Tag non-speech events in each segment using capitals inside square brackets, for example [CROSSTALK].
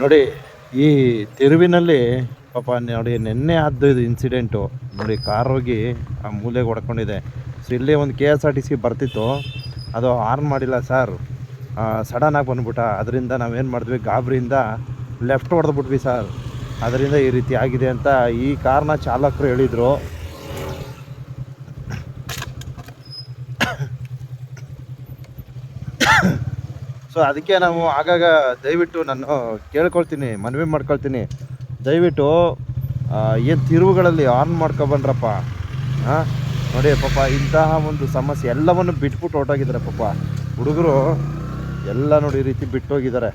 ನೋಡಿ, ಈ ತಿರುವಿನಲ್ಲಿ ಪಾಪ ನೋಡಿ, ನಿನ್ನೆ ಆದ್ದು ಇದು ಇನ್ಸಿಡೆಂಟು ನೋಡಿ ಕಾರ್ ಹೋಗಿ ಆ ಮೂಲೆಗೆ ಹೊಡ್ಕೊಂಡಿದೆ. ಸೊ ಇಲ್ಲೇ ಒಂದು K S R T C ಬರ್ತಿತ್ತು. ಅದು ಆರ್ನ್ ಮಾಡಿಲ್ಲ ಸರ್ ಸಡನ್ನಾಗಿ ಬಂದ್ಬಿಟ್ಟ. ಅದರಿಂದ ನಾವೇನು ಮಾಡಿದ್ವಿ, ಗಾಬರಿಯಿಂದ ಲೆಫ್ಟ್ ಹೊಡೆದ್ಬಿಟ್ವಿ ಸರ್ ಅದರಿಂದ ಈ ರೀತಿ ಆಗಿದೆ ಅಂತ ಈ ಕಾರ್ನ ಚಾಲಕರು ಹೇಳಿದರು. ಸೊ ಅದಕ್ಕೆ ನಾವು ಆಗಾಗ ದಯವಿಟ್ಟು ನಾನು ಕೇಳ್ಕೊಳ್ತೀನಿ, ಮನವಿ ಮಾಡ್ಕೊಳ್ತೀನಿ. ದಯವಿಟ್ಟು ಏನು ತಿರುವುಗಳಲ್ಲಿ ಆನ್ ಮಾಡ್ಕೊಬನ್ರಪ್ಪ ಹಾಂ ನೋಡಿ ಪಾಪ ಇಂತಹ ಒಂದು ಸಮಸ್ಯೆ ಎಲ್ಲವನ್ನು ಬಿಟ್ಬಿಟ್ಟು ಹೊರಟೋಗಿದ್ದಾರೆ ಪಾಪ. ಹುಡುಗರು ಎಲ್ಲ ನೋಡಿ ಈ ರೀತಿ ಬಿಟ್ಟೋಗಿದ್ದಾರೆ.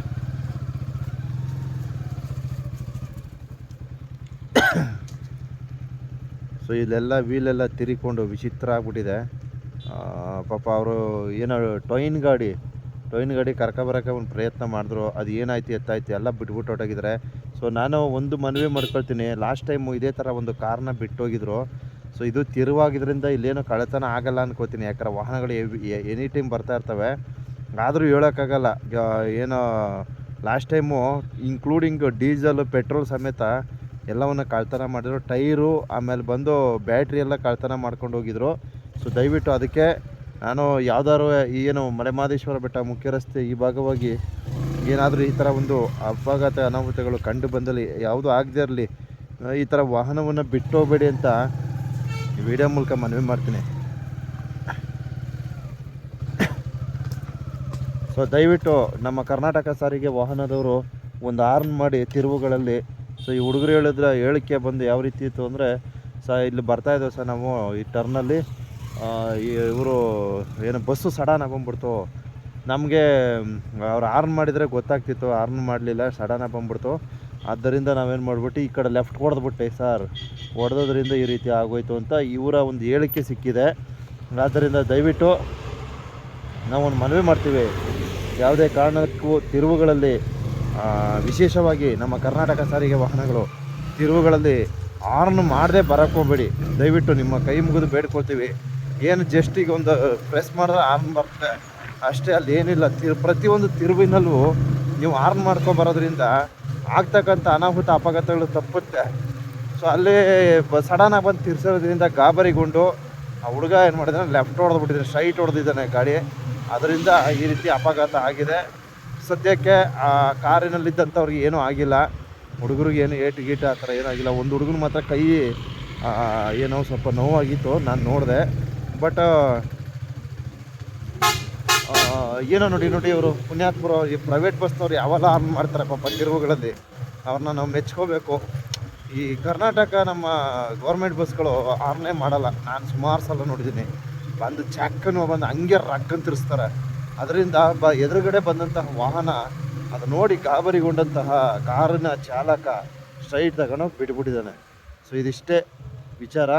[COUGHS] ಸೊ ಇಲ್ಲೆಲ್ಲ ವೀಲೆಲ್ಲ ತಿರಿಕೊಂಡು ವಿಚಿತ್ರ ಆಗ್ಬಿಟ್ಟಿದೆ. ಪಾಪ ಅವರು ಏನೋ ಟೊಯ್ನ್ ಗಾಡಿ ಟೊಯ್ನ್ ಗಾಡಿ ಕರ್ಕೊಬರೋಕೆ ಒಂದು ಪ್ರಯತ್ನ ಮಾಡಿದ್ರು, ಅದು ಏನಾಯ್ತು, ಎತ್ತಾಯ್ತು, ಎಲ್ಲ ಬಿಟ್ಬಿಟ್ಟು ಹೊಟ್ಟೋಗಿದ್ದಾರೆ ಸೊ ನಾನು ಒಂದು ಮನವಿ ಮಾಡ್ಕೊಳ್ತೀನಿ. ಲಾಸ್ಟ್ ಟೈಮು ಇದೇ ಥರ ಒಂದು ಕಾರನ್ನ ಬಿಟ್ಟೋಗಿದ್ರು. ಸೊ ಇದು ತಿರುವಾಗಿದ್ರಿಂದ ಇಲ್ಲೇನೋ ಕಳೆತನ ಆಗಲ್ಲ ಅನ್ಕೋತೀನಿ. ಯಾಕಂದ್ರೆ ವಾಹನಗಳು ಎನಿ ಟೈಮ್ ಬರ್ತಾ ಇರ್ತವೆ. ಆದರೂ ಹೇಳೋಕ್ಕಾಗಲ್ಲ. ಏನೋ last time including diesel petrol ಸಮೇತ ಎಲ್ಲವನ್ನು ಕಳ್ತನ ಮಾಡಿದ್ರು. ಟೈರು ಆಮೇಲೆ ಬಂದು ಬ್ಯಾಟ್ರಿ ಎಲ್ಲ ಕಳ್ತನ ಮಾಡ್ಕೊಂಡು ಹೋಗಿದ್ರು. ಸೊ ದಯವಿಟ್ಟು ಅದಕ್ಕೆ ನಾನು ಯಾವ್ದಾದ್ರು ಏನು ಮಲೆಮಹದೇಶ್ವರ ಬೆಟ್ಟ ಮುಖ್ಯ ರಸ್ತೆ ಈ ಭಾಗವಾಗಿ ಏನಾದರೂ ಈ ಥರ ಒಂದು ಅಪಘಾತ ಅನಾಹುತಗಳು ಕಂಡು ಬಂದಲ್ಲಿ ಯಾವುದು ಆಗದೇ ಇರಲಿ, ಈ ಥರ ವಾಹನವನ್ನು ಬಿಟ್ಟು ಹೋಗಬೇಡಿ ಅಂತ ವಿಡಿಯೋ ಮೂಲಕ ಮನವಿ ಮಾಡ್ತೀನಿ. ಸೊ ದಯವಿಟ್ಟು ನಮ್ಮ ಕರ್ನಾಟಕ ಸಾರಿಗೆ ವಾಹನದವರು ಒಂದು ಆರ್ನ್ ಮಾಡಿ ತಿರುವುಗಳಲ್ಲಿ ಸೊ ಈ ಹುಡುಗರು ಹೇಳಿದ್ರೆ ಹೇಳಿಕೆ ಬಂದು ಯಾವ ರೀತಿ ಇತ್ತು ಅಂದರೆ, ಸ, ಇಲ್ಲಿ ಬರ್ತಾ ಇದ್ದೇವೆ ಸರ್ ನಾವು ಈ ಟರ್ನಲ್ಲಿ ಇವರು ಏನು ಬಸ್ಸು ಸಡನ್ ಬಂದ್ಬಿಡ್ತು. ನಮಗೆ ಅವ್ರು ಆರ್ನ್ ಮಾಡಿದರೆ ಗೊತ್ತಾಗ್ತಿತ್ತು ಆರ್ನ್ ಮಾಡಲಿಲ್ಲ, ಸಡನ್ ಬಂದ್ಬಿಡ್ತು. ಆದ್ದರಿಂದ ನಾವೇನು ಮಾಡ್ಬಿಟ್ಟು ಈ ಕಡೆ ಲೆಫ್ಟ್ ಹೊಡೆದ್ಬಿಟ್ಟೆ ಸರ್ ಹೊಡೆದೋದ್ರಿಂದ ಈ ರೀತಿ ಆಗೋಯ್ತು ಅಂತ ಇವರ ಒಂದು ಹೇಳಿಕೆ ಸಿಕ್ಕಿದೆ. ಆದ್ದರಿಂದ ದಯವಿಟ್ಟು ನಾವೊಂದು ಮನವಿ ಮಾಡ್ತೀವಿ. ಯಾವುದೇ ಕಾರಣಕ್ಕೂ ತಿರುವುಗಳಲ್ಲಿ ವಿಶೇಷವಾಗಿ ನಮ್ಮ ಕರ್ನಾಟಕ ಸಾರಿಗೆ ವಾಹನಗಳು ತಿರುವುಗಳಲ್ಲಿ ಆರ್ನ್ ಮಾಡದೆ ಬರಕೋಬೇಡಿ ದಯವಿಟ್ಟು ನಿಮ್ಮ ಕೈ ಮುಗಿದು ಬೇಡ್ಕೊಳ್ತೀವಿ. ಏನು ಜಸ್ಟ್ ಈಗ ಒಂದು ಪ್ರೆಸ್ ಮಾಡಿದ್ರೆ ಆರ್ನ್ ಬರುತ್ತೆ. ಅಷ್ಟೇ ಅಲ್ಲಿ ಏನಿಲ್ಲ, ತಿರು, ಪ್ರತಿಯೊಂದು ತಿರುವಿನಲ್ಲೂ ನೀವು ಆರ್ನ್ ಮಾಡ್ಕೊ ಬರೋದ್ರಿಂದ ಆಗ್ತಕ್ಕಂಥ ಅನಾಹುತ, ಅಪಘಾತಗಳು ತಪ್ಪುತ್ತೆ. ಸೊ ಅಲ್ಲಿ ಸಡನ್ನಾಗಿ ಬಂದು ತಿರ್ಸೋದ್ರಿಂದ ಗಾಬರಿಗೊಂಡು ಆ ಹುಡುಗ ಏನು ಮಾಡಿದ್ರೆ ಲೆಫ್ಟ್ ಹೊಡೆದ್ಬಿಟ್ಟಿದ್ದಾನೆ ಸ್ಟ್ರೈಟ್ ಹೊಡೆದಿದ್ದಾನೆ ಗಾಡಿ. ಅದರಿಂದ ಈ ರೀತಿ ಅಪಘಾತ ಆಗಿದೆ. ಸದ್ಯಕ್ಕೆ ಆ ಕಾರಿನಲ್ಲಿದ್ದಂಥವ್ರಿಗೆ ಏನೂ ಆಗಿಲ್ಲ. ಹುಡುಗರಿಗೆ ಏನು ಏಟು, ಗೀಟ್ ಆ ಥರ ಆಗಿಲ್ಲ. ಒಂದು ಹುಡುಗನ ಮಾತ್ರ ಕೈ ಏನೋ ಸ್ವಲ್ಪ ನೋವಾಗಿತ್ತು. ನಾನು ನೋಡಿದೆ. ಬಟ್ ಏನೋ ನೋಡಿ ನೋಡಿ ಇವರು ಪುಣ್ಯಾತ್ಮರು, ಈ ಪ್ರೈವೇಟ್ ಬಸ್ನವ್ರು ಯಾವೆಲ್ಲ ಆರ್ನ್ ಮಾಡ್ತಾರೆ ಪಾಪ ತಿರುವುಗಳಲ್ಲಿ. ಅವ್ರನ್ನ ನಾವು ಮೆಚ್ಕೋಬೇಕು. ಈ ಕರ್ನಾಟಕ ನಮ್ಮ ಗೌರ್ಮೆಂಟ್ ಬಸ್ಗಳು ಆರ್ನೇ ಮಾಡಲ್ಲ. ನಾನು ಸುಮಾರು ಸಲ ನೋಡಿದ್ದೀನಿ ಬಂದು ಚಾಕನ್ನು ಬಂದು ಹಂಗೆ ರಕ್ಕನ್ ತಿರ್ಸ್ತಾರೆ ಅದರಿಂದ ಬ ಎದುರುಗಡೆ ಬಂದಂತಹ ವಾಹನ, ಅದು ನೋಡಿ ಗಾಬರಿಗೊಂಡಂತಹ ಕಾರಿನ ಚಾಲಕ ಸ್ಟ್ರೈಟ್ ತಗೊಂಡು ಬಿಟ್ಬಿಟ್ಟಿದ್ದಾನೆ. ಸೊ ಇದಿಷ್ಟೇ ವಿಚಾರ.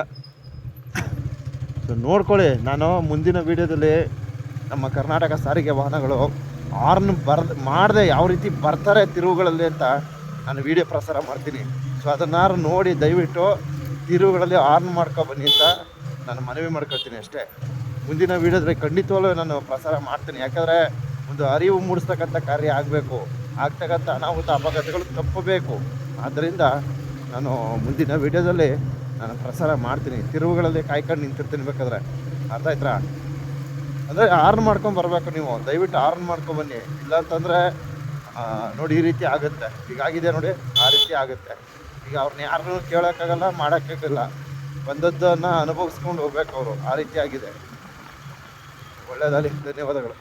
ನೋಡ್ಕೊಳ್ಳಿ, ನಾನು ಮುಂದಿನ ವೀಡಿಯೋದಲ್ಲಿ ನಮ್ಮ ಕರ್ನಾಟಕ ಸಾರಿಗೆ ವಾಹನಗಳು ಆರ್ನ್ ಬರ್ ಮಾಡದೆ ಯಾವ ರೀತಿ ಬರ್ತಾರೆ ತಿರುವುಗಳಲ್ಲಿ ಅಂತ ನಾನು ವಿಡಿಯೋ ಪ್ರಸಾರ ಮಾಡ್ತೀನಿ. ಸೊ ಅದನ್ನಾರು ನೋಡಿ ದಯವಿಟ್ಟು ತಿರುವುಗಳಲ್ಲಿ ಆರ್ನ್ ಮಾಡ್ಕೊ ಬನ್ನಿ ಅಂತ ನಾನು ಮನವಿ ಮಾಡ್ಕೊಳ್ತೀನಿ ಅಷ್ಟೇ. ಮುಂದಿನ ವೀಡಿಯೋದಲ್ಲಿ ಖಂಡಿತವಾಗಲೂ ನಾನು ಪ್ರಸಾರ ಮಾಡ್ತೀನಿ. ಯಾಕಂದರೆ ಒಂದು ಅರಿವು ಮೂಡಿಸ್ತಕ್ಕಂಥ ಕಾರ್ಯ ಆಗಬೇಕು. ಆಗ್ತಕ್ಕಂಥ ಅನಾಹುತ, ಅಪಘಾತಗಳು ತಪ್ಪಬೇಕು. ಆದ್ದರಿಂದ ನಾನು ಮುಂದಿನ ವೀಡಿಯೋದಲ್ಲಿ ನಾನು ಪ್ರಸಾರ ಮಾಡ್ತೀನಿ. ತಿರುವುಗಳಲ್ಲಿ ಕಾಯ್ಕೊಂಡು ನಿಂತಿರ್ತೀನಿ ಬೇಕಾದ್ರೆ. ಅರ್ಥ ಆಯ್ತಾ? ಅಂದರೆ ಆರ್ನ್ ಮಾಡ್ಕೊಂಡು ಬರಬೇಕು ನೀವು. ದಯವಿಟ್ಟು ಆರ್ನ್ ಮಾಡ್ಕೊಂಡು ಬನ್ನಿ. ಇಲ್ಲ ಅಂತಂದರೆ ನೋಡಿ ಈ ರೀತಿ ಆಗುತ್ತೆ. ಈಗ ಆಗಿದೆ ನೋಡಿ, ಆ ರೀತಿ ಆಗುತ್ತೆ. ಈಗ ಅವ್ರನ್ನ ಯಾರನ್ನೂ ಕೇಳೋಕ್ಕಾಗಲ್ಲ, ಮಾಡೋಕ್ಕಾಗಲ್ಲ. ಬಂದದ್ದನ್ನು ಅನುಭವಿಸ್ಕೊಂಡು ಹೋಗ್ಬೇಕು ಅವರು. ಆ ರೀತಿ ಆಗಿದೆ. ಒಳ್ಳೆಯದಾಗಲಿ ಧನ್ಯವಾದಗಳು.